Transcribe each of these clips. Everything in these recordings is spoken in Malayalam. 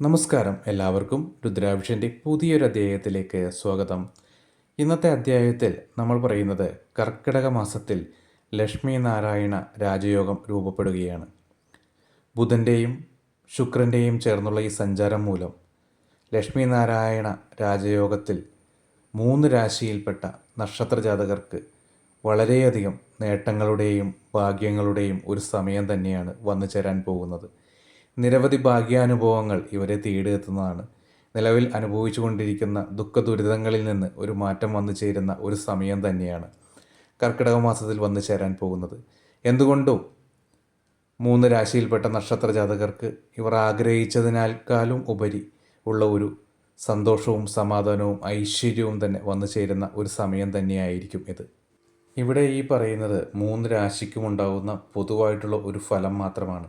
നമസ്കാരം എല്ലാവർക്കും രുദ്രാഭിഷന്റെ പുതിയൊരു അധ്യായത്തിലേക്ക് സ്വാഗതം. ഇന്നത്തെ അധ്യായത്തിൽ നമ്മൾ പറയുന്നത് കർക്കിടക മാസത്തിൽ ലക്ഷ്മി നാരായണ രാജയോഗം രൂപപ്പെടുകയാണ്. ബുധന്റെയും ശുക്രന്റെയും ചേർന്നുള്ള ഈ സഞ്ചാരം മൂലം ലക്ഷ്മി നാരായണ രാജയോഗത്തിൽ മൂന്ന് രാശിയിൽപ്പെട്ട നക്ഷത്ര ജാതകർക്ക് വളരെയധികം നേട്ടങ്ങളുടെയും ഭാഗ്യങ്ങളുടെയും ഒരു സമയം തന്നെയാണ് വന്നു ചേരാൻ പോകുന്നത്. നിരവധി ഭാഗ്യാനുഭവങ്ങൾ ഇവരെ തേടിയെത്തുന്നതാണ്. നിലവിൽ അനുഭവിച്ചുകൊണ്ടിരിക്കുന്ന ദുഃഖ ദുരിതങ്ങളിൽ നിന്ന് ഒരു മാറ്റം വന്നു ചേരുന്ന ഒരു സമയം തന്നെയാണ് കർക്കിടക മാസത്തിൽ വന്നു ചേരാൻ പോകുന്നത്. എന്തുകൊണ്ടും മൂന്ന് രാശിയിൽപ്പെട്ട നക്ഷത്ര ജാതകർക്ക് ഇവർ ആഗ്രഹിച്ചതിനേക്കാളും ഉപരി ഉള്ള ഒരു സന്തോഷവും സമാധാനവും ഐശ്വര്യവും തന്നെ വന്നു ചേരുന്ന ഒരു സമയം തന്നെയായിരിക്കും ഇത്. ഇവിടെ ഈ പറയുന്നത് മൂന്ന് രാശിക്കും ഉണ്ടാകുന്ന പൊതുവായിട്ടുള്ള ഒരു ഫലം മാത്രമാണ്.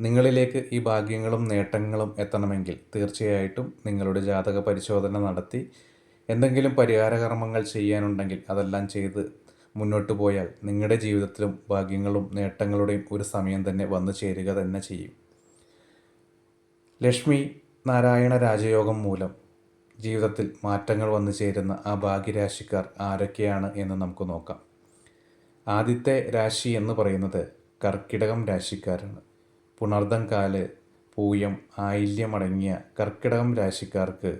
നിങ്ങളിലേക്ക് ഈ ഭാഗ്യങ്ങളും നേട്ടങ്ങളും എത്തണമെങ്കിൽ തീർച്ചയായിട്ടും നിങ്ങളുടെ ജാതക പരിശോധന നടത്തി എന്തെങ്കിലും പരിഹാരകർമ്മങ്ങൾ ചെയ്യാനുണ്ടെങ്കിൽ അതെല്ലാം ചെയ്ത് മുന്നോട്ട് പോയാൽ നിങ്ങളുടെ ജീവിതത്തിലും ഭാഗ്യങ്ങളും നേട്ടങ്ങളുടെയും ഒരു സമയം തന്നെ വന്നു ചേരുക തന്നെ ചെയ്യും. ലക്ഷ്മി നാരായണ രാജയോഗം മൂലം ജീവിതത്തിൽ മാറ്റങ്ങൾ വന്നു ചേരുന്ന ആ ഭാഗ്യരാശിക്കാർ ആരൊക്കെയാണ് എന്ന് നമുക്ക് നോക്കാം. ആദ്യത്തെ രാശി എന്ന് പറയുന്നത് കർക്കിടകം രാശിക്കാരാണ്. പുണർദം കാൽ പൂയം ആയില്യമടങ്ങിയ കർക്കിടകം രാശിക്കാർക്ക്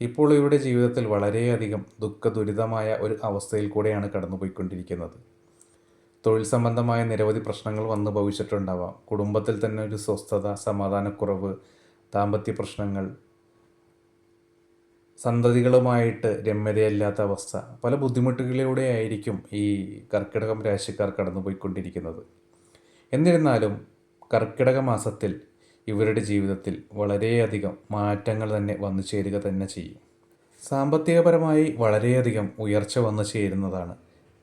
ഇപ്പോൾ ഇവരുടെ ജീവിതത്തിൽ വളരെയധികം ദുഃഖ ദുരിതമായ ഒരു അവസ്ഥയിൽ കൂടെയാണ് കടന്നുപോയിക്കൊണ്ടിരിക്കുന്നത്. തൊഴിൽ സംബന്ധമായ നിരവധി പ്രശ്നങ്ങൾ വന്നു ഭവിച്ചിട്ടുണ്ടാവാം. കുടുംബത്തിൽ തന്നെ ഒരു സ്വസ്ഥത സമാധാനക്കുറവ് ദാമ്പത്യ പ്രശ്നങ്ങൾ സന്തതികളുമായിട്ട് രമ്യതയല്ലാത്ത അവസ്ഥ പല ബുദ്ധിമുട്ടുകളിലൂടെ ആയിരിക്കും ഈ കർക്കിടകം രാശിക്കാർ കടന്നുപോയിക്കൊണ്ടിരിക്കുന്നത്. എന്നിരുന്നാലും കർക്കിടക മാസത്തിൽ ഇവരുടെ ജീവിതത്തിൽ വളരെയധികം മാറ്റങ്ങൾ തന്നെ വന്നു ചേരുക തന്നെ ചെയ്യും. സാമ്പത്തികപരമായി വളരെയധികം ഉയർച്ച വന്നു ചേരുന്നതാണ്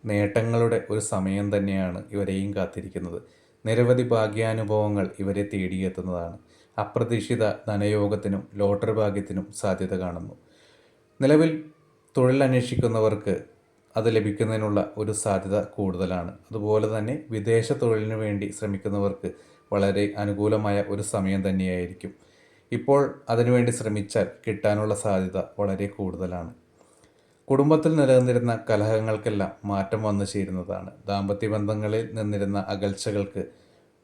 നേട്ടങ്ങളുടെ ഒരു സമയം തന്നെയാണ് ഇവരെയും കാത്തിരിക്കുന്നത്. നിരവധി ഭാഗ്യാനുഭവങ്ങൾ ഇവരെ തേടിയെത്തുന്നതാണ്. അപ്രതീക്ഷിത ധനയോഗത്തിനും ലോട്ടറി ഭാഗ്യത്തിനും സാധ്യത കാണുന്നു. നിലവിൽ തൊഴിൽ അന്വേഷിക്കുന്നവർക്ക് അത് ലഭിക്കുന്നതിനുള്ള ഒരു സാധ്യത കൂടുതലാണ്. അതുപോലെ തന്നെ വിദേശ തൊഴിലിനു വേണ്ടി ശ്രമിക്കുന്നവർക്ക് വളരെ അനുകൂലമായ ഒരു സമയം തന്നെയായിരിക്കും. ഇപ്പോൾ അതിനുവേണ്ടി ശ്രമിച്ചാൽ കിട്ടാനുള്ള സാധ്യത വളരെ കൂടുതലാണ്. കുടുംബത്തിൽ നിലനിന്നിരുന്ന കലഹങ്ങൾക്കെല്ലാം മാറ്റം വന്നു ചേരുന്നതാണ്. ദാമ്പത്യ ബന്ധങ്ങളിൽ നിന്നിരുന്ന അകൽച്ചകൾക്ക്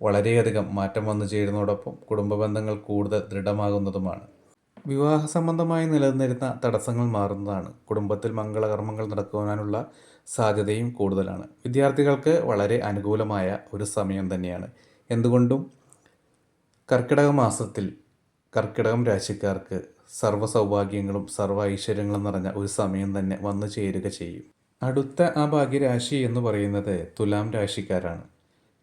വളരെയധികം മാറ്റം വന്നു ചേരുന്നതോടൊപ്പം കുടുംബ ബന്ധങ്ങൾ കൂടുതൽ ദൃഢമാകുന്നതുമാണ്. വിവാഹ സംബന്ധമായി നിലനിന്നിരുന്ന തടസ്സങ്ങൾ മാറുന്നതാണ്. കുടുംബത്തിൽ മംഗളകർമ്മങ്ങൾ നടക്കുവാനുള്ള സാധ്യതയും കൂടുതലാണ്. വിദ്യാർത്ഥികൾക്ക് വളരെ അനുകൂലമായ ഒരു സമയം തന്നെയാണ്. എന്തുകൊണ്ടും കർക്കിടക മാസത്തിൽ കർക്കിടകം രാശിക്കാർക്ക് സർവ സൗഭാഗ്യങ്ങളും സർവ ഐശ്വര്യങ്ങളും നിറഞ്ഞ ഒരു സമയം തന്നെ വന്നു ചേരുക ചെയ്യും. അടുത്ത ആ ഭാഗ്യരാശി എന്ന് പറയുന്നത് തുലാം രാശിക്കാരാണ്.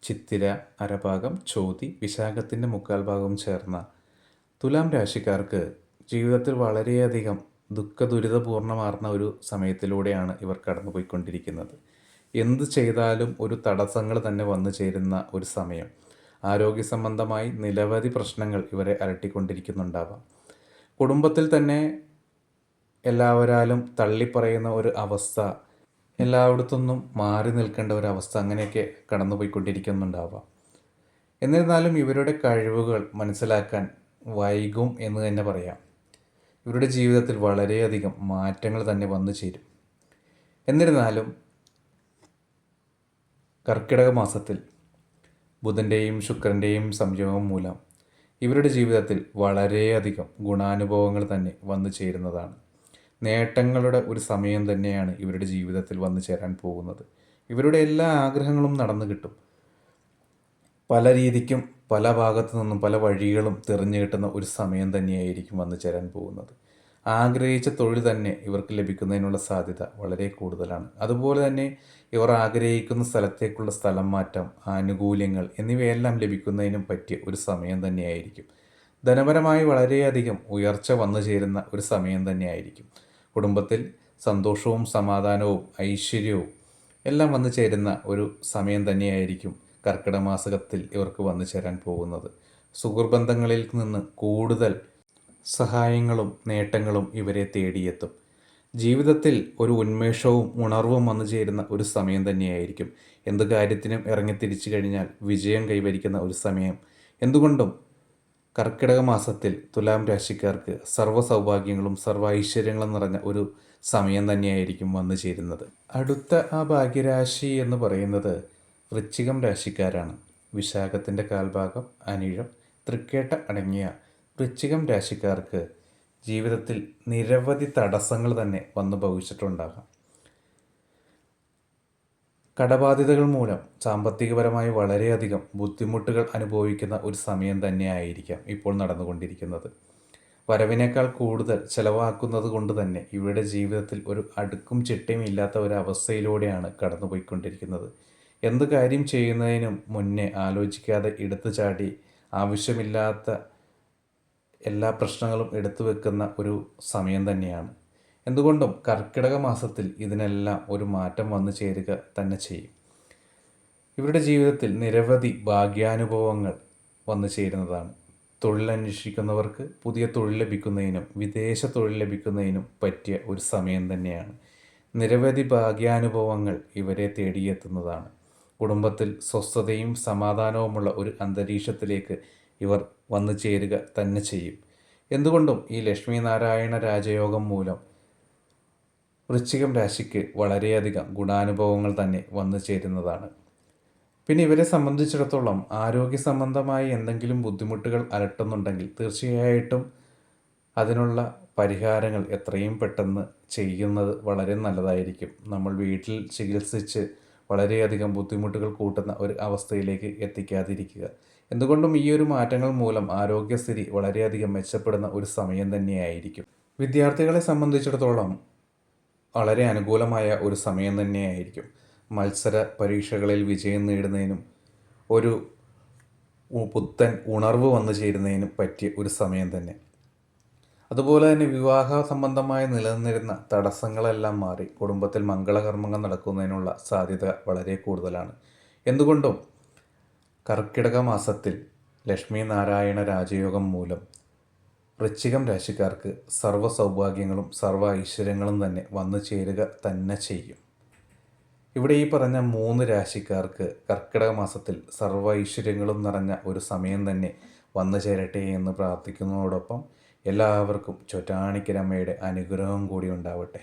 ചിത്തിര അരഭാഗം ചോതി വിശാഖത്തിന്റെ മുക്കാൽ ഭാഗം ചേർന്ന തുലാം രാശിക്കാർക്ക് ജീവിതത്തിൽ വളരെയധികം ദുഃഖ ദുരിതപൂർണമാർന്ന ഒരു സമയത്തിലൂടെയാണ് ഇവർ കടന്നുപോയിക്കൊണ്ടിരിക്കുന്നത്. എന്ത് ചെയ്താലും ഒരു തടസ്സങ്ങൾ തന്നെ വന്നു ചേരുന്ന ഒരു സമയം. ആരോഗ്യ സംബന്ധമായി നിരവധി പ്രശ്നങ്ങൾ ഇവരെ അലട്ടിക്കൊണ്ടിരിക്കുന്നുണ്ടാവാം. കുടുംബത്തിൽ തന്നെ എല്ലാവരാലും തള്ളിപ്പറയുന്ന ഒരു അവസ്ഥ എല്ലായിടത്തുനിന്നും മാറി നിൽക്കേണ്ട ഒരു അവസ്ഥ അങ്ങനെയൊക്കെ കടന്നുപോയിക്കൊണ്ടിരിക്കുന്നുണ്ടാവാം. എന്നിരുന്നാലും ഇവരുടെ കഴിവുകൾ മനസ്സിലാക്കാൻ വൈകും എന്ന് തന്നെ പറയാം. ഇവരുടെ ജീവിതത്തിൽ വളരെയധികം മാറ്റങ്ങൾ തന്നെ വന്നു ചേരും. എന്നിരുന്നാലും കർക്കിടക മാസത്തിൽ ബുധന്റെയും ശുക്രന്റെയും സംയോഗം മൂലം ഇവരുടെ ജീവിതത്തിൽ വളരെയധികം ഗുണാനുഭവങ്ങൾ തന്നെ വന്നു ചേരുന്നതാണ്. നേട്ടങ്ങളുടെ ഒരു സമയം തന്നെയാണ് ഇവരുടെ ജീവിതത്തിൽ വന്നു ചേരാൻ പോകുന്നത്. ഇവരുടെ എല്ലാ ആഗ്രഹങ്ങളും നടന്നു കിട്ടും. പല രീതിക്കും പല ഭാഗത്തു നിന്നും പല വഴികളും തിരഞ്ഞു കിട്ടുന്ന ഒരു സമയം തന്നെയായിരിക്കും വന്നു ചേരാൻ പോകുന്നത്. ആഗ്രഹിച്ച തൊഴിൽ തന്നെ ഇവർക്ക് ലഭിക്കുന്നതിനുള്ള സാധ്യത വളരെ കൂടുതലാണ്. അതുപോലെ തന്നെ ഇവർ ആഗ്രഹിക്കുന്ന സ്ഥലത്തേക്കുള്ള സ്ഥലം മാറ്റം ആനുകൂല്യങ്ങൾ എന്നിവയെല്ലാം ലഭിക്കുന്നതിനും പറ്റിയ ഒരു സമയം തന്നെയായിരിക്കും. ധനപരമായി വളരെയധികം ഉയർച്ച വന്നു ചേരുന്ന ഒരു സമയം തന്നെയായിരിക്കും. കുടുംബത്തിൽ സന്തോഷവും സമാധാനവും ഐശ്വര്യവും എല്ലാം വന്നു ചേരുന്ന ഒരു സമയം തന്നെയായിരിക്കും കർക്കിടമാസകത്തിൽ ഇവർക്ക് വന്നു ചേരാൻ പോകുന്നത്. സുഹൃബന്ധങ്ങളിൽ നിന്ന് കൂടുതൽ സഹായങ്ങളും നേട്ടങ്ങളും ഇവരെ തേടിയെത്തും. ജീവിതത്തിൽ ഒരു ഉന്മേഷവും ഉണർവും വന്നു ചേരുന്ന ഒരു സമയം തന്നെയായിരിക്കും. എന്ത് കാര്യത്തിനും ഇറങ്ങി തിരിച്ചു കഴിഞ്ഞാൽ വിജയം കൈവരിക്കുന്ന ഒരു സമയം. എന്തുകൊണ്ടും കർക്കിടക മാസത്തിൽ തുലാം രാശിക്കാർക്ക് സർവ സൗഭാഗ്യങ്ങളും സർവ ഐശ്വര്യങ്ങളും നിറഞ്ഞ ഒരു സമയം തന്നെയായിരിക്കും വന്നു ചേരുന്നത്. അടുത്ത ആ ഭാഗ്യരാശി എന്ന് പറയുന്നത് വൃശ്ചികം രാശിക്കാരാണ്. വിശാഖത്തിന്റെ കാൽഭാഗം അനിഴം തൃക്കേട്ട അടങ്ങിയ വൃശ്ചികം രാശിക്കാർക്ക് ജീവിതത്തിൽ നിരവധി തടസ്സങ്ങൾ തന്നെ വന്നു ഭവിച്ചിട്ടുണ്ടാകാം. കടബാധ്യതകൾ മൂലം സാമ്പത്തികപരമായി വളരെയധികം ബുദ്ധിമുട്ടുകൾ അനുഭവിക്കുന്ന ഒരു സമയം തന്നെയായിരിക്കാം ഇപ്പോൾ നടന്നുകൊണ്ടിരിക്കുന്നത്. വരവിനേക്കാൾ കൂടുതൽ ചിലവാക്കുന്നത് കൊണ്ട് തന്നെ ഇവരുടെ ജീവിതത്തിൽ ഒരു അടുക്കും ചിട്ടയും ഇല്ലാത്ത ഒരു അവസ്ഥയിലൂടെയാണ് കടന്നുപോയിക്കൊണ്ടിരിക്കുന്നത്. എന്ത് കാര്യം ചെയ്യുന്നതിനും മുന്നേ ആലോചിക്കാതെ എടുത്തു ചാടി ആവശ്യമില്ലാത്ത എല്ലാ പ്രശ്നങ്ങളും എടുത്തു വെക്കുന്ന ഒരു സമയം തന്നെയാണ്. എന്തുകൊണ്ടും കർക്കിടക മാസത്തിൽ ഇതിനെല്ലാം ഒരു മാറ്റം വന്നു ചേരുക തന്നെ ചെയ്യും. ഇവരുടെ ജീവിതത്തിൽ നിരവധി ഭാഗ്യാനുഭവങ്ങൾ വന്നു ചേരുന്നതാണ്. തൊഴിലന്വേഷിക്കുന്നവർക്ക് പുതിയ തൊഴിൽ ലഭിക്കുന്നതിനും വിദേശ തൊഴിൽ ലഭിക്കുന്നതിനും പറ്റിയ ഒരു സമയം തന്നെയാണ്. നിരവധി ഭാഗ്യാനുഭവങ്ങൾ ഇവരെ തേടിയെത്തുന്നതാണ്. കുടുംബത്തിൽ സ്വസ്ഥതയും സമാധാനവുമുള്ള ഒരു അന്തരീക്ഷത്തിലേക്ക് ഇവർ വന്നു ചേരുക തന്നെ ചെയ്യും. എന്തുകൊണ്ടും ഈ ലക്ഷ്മി നാരായണ രാജയോഗം മൂലം വൃശ്ചികം രാശിക്ക് വളരെയധികം ഗുണാനുഭവങ്ങൾ തന്നെ വന്നു ചേരുന്നതാണ്. പിന്നെ ഇവരെ സംബന്ധിച്ചിടത്തോളം ആരോഗ്യ സംബന്ധമായി എന്തെങ്കിലും ബുദ്ധിമുട്ടുകൾ അലട്ടുന്നുണ്ടെങ്കിൽ തീർച്ചയായിട്ടും അതിനുള്ള പരിഹാരങ്ങൾ എത്രയും പെട്ടെന്ന് ചെയ്യുന്നത് വളരെ നല്ലതായിരിക്കും. നമ്മൾ വീട്ടിൽ ചികിത്സിച്ച് വളരെയധികം ബുദ്ധിമുട്ടുകൾ കൂട്ടുന്ന ഒരു അവസ്ഥയിലേക്ക് എത്തിക്കാതിരിക്കുക. എന്തുകൊണ്ടും ഈ ഒരു മാറ്റങ്ങൾ മൂലം ആരോഗ്യസ്ഥിതി വളരെയധികം മെച്ചപ്പെടുന്ന ഒരു സമയം തന്നെയായിരിക്കും. വിദ്യാർത്ഥികളെ സംബന്ധിച്ചിടത്തോളം വളരെ അനുകൂലമായ ഒരു സമയം തന്നെയായിരിക്കും. മത്സര പരീക്ഷകളിൽ വിജയം നേടുന്നതിനും ഒരു പുത്തൻ ഉണർവ് വന്നു ചേരുന്നതിനും പറ്റിയ ഒരു സമയം തന്നെ. അതുപോലെ തന്നെ വിവാഹ സംബന്ധമായി നിലനിന്നിരുന്ന തടസ്സങ്ങളെല്ലാം മാറി കുടുംബത്തിൽ മംഗളകർമ്മങ്ങൾ നടക്കുന്നതിനുള്ള സാധ്യത വളരെ കൂടുതലാണ്. എന്തുകൊണ്ടും കർക്കിടക മാസത്തിൽ ലക്ഷ്മി നാരായണ രാജയോഗം മൂലം വൃശ്ചികം രാശിക്കാർക്ക് സർവ സൗഭാഗ്യങ്ങളും സർവ ഐശ്വര്യങ്ങളും തന്നെ വന്നു ചേരുക തന്നെ ചെയ്യും. ഇവിടെ ഈ പറഞ്ഞ മൂന്ന് രാശിക്കാർക്ക് കർക്കിടക മാസത്തിൽ സർവ ഐശ്വര്യങ്ങളും നിറഞ്ഞ ഒരു സമയം തന്നെ വന്നു ചേരട്ടെ എന്ന് പ്രാർത്ഥിക്കുന്നതോടൊപ്പം എല്ലാവർക്കും ചൊറ്റാണിക്കരമ്മയുടെ അനുഗ്രഹം കൂടി ഉണ്ടാവട്ടെ.